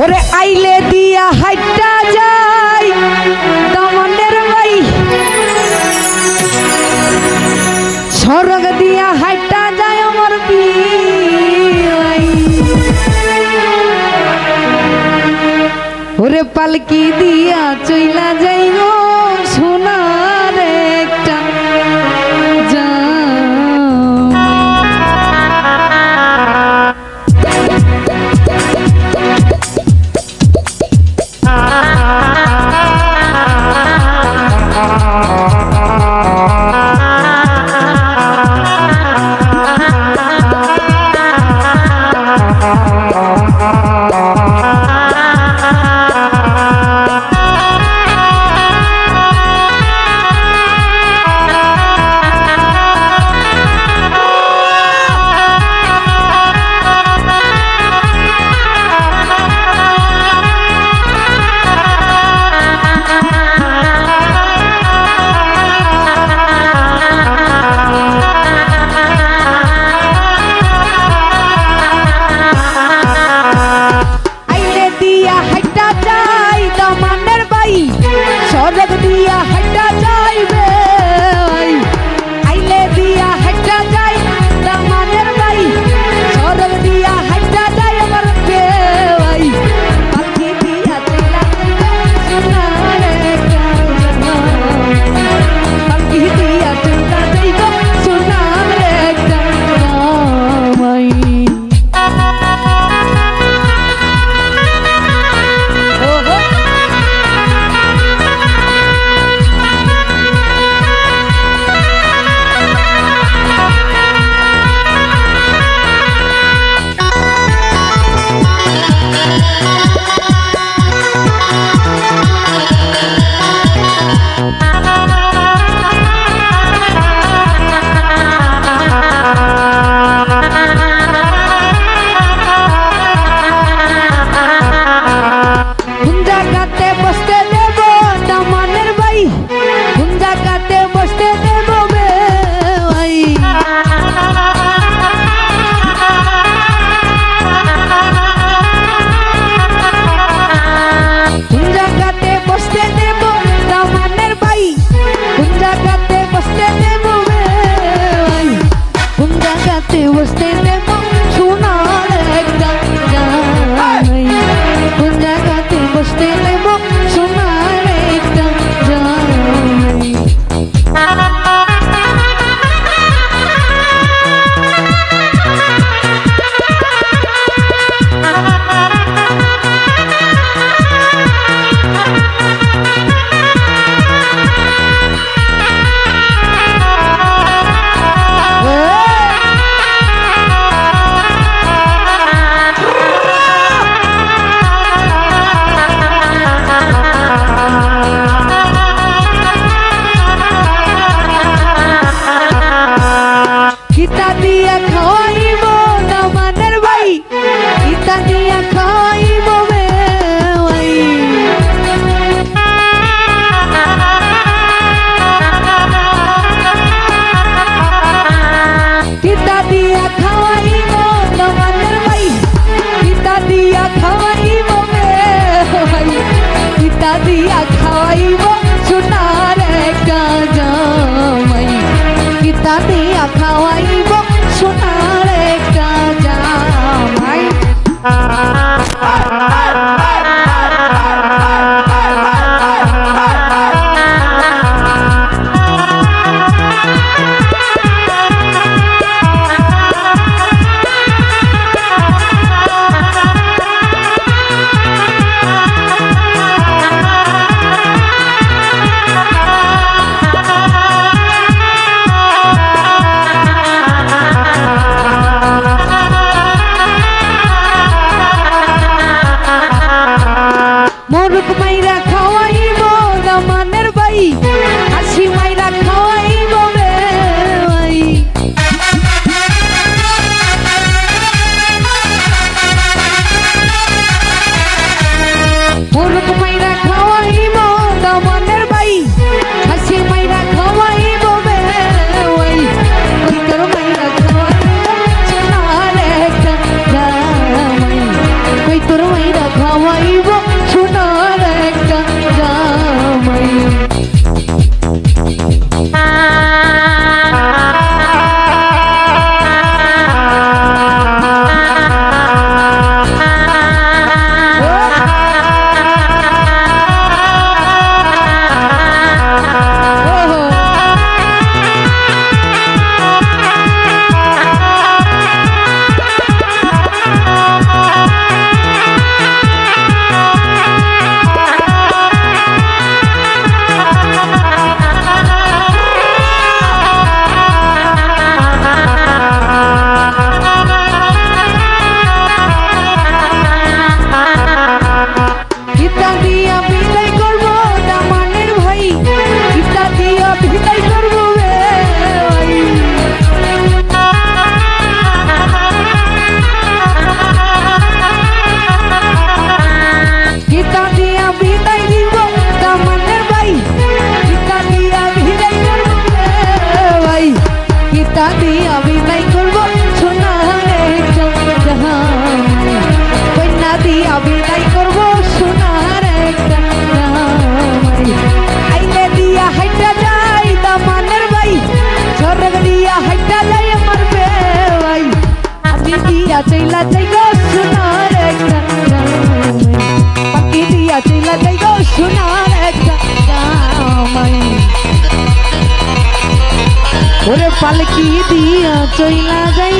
ওরে আইলে দিয়া হাইটা যাই, দমনের ভাই সরগ দিয়া হাইটা যায় আমার বিয়াই ওরে পালকি দিয়া চইলা যাই গো দিয়া হাইটা We'll stay দিয়া খাওয়াইব সোনার একটা মোরগ মাইরা খাওয়াইব রমানের বাই। হাসি মাইরা খাওয়াইব রে ভাই। মোরগ মাইরা খাওয়াইব রমানের বাই। হাসি মাইরা খাওয়াইব রে ভাই। অন্তর মাইরা খাওয়াইব তোর মাইরা খাওয়াইব দিয়া চইলা যাই গো সোনার একটা পাখি দিয়া চইলা যাই গো সোনার একটা ওরে পালকি দিয়া চইলা যাই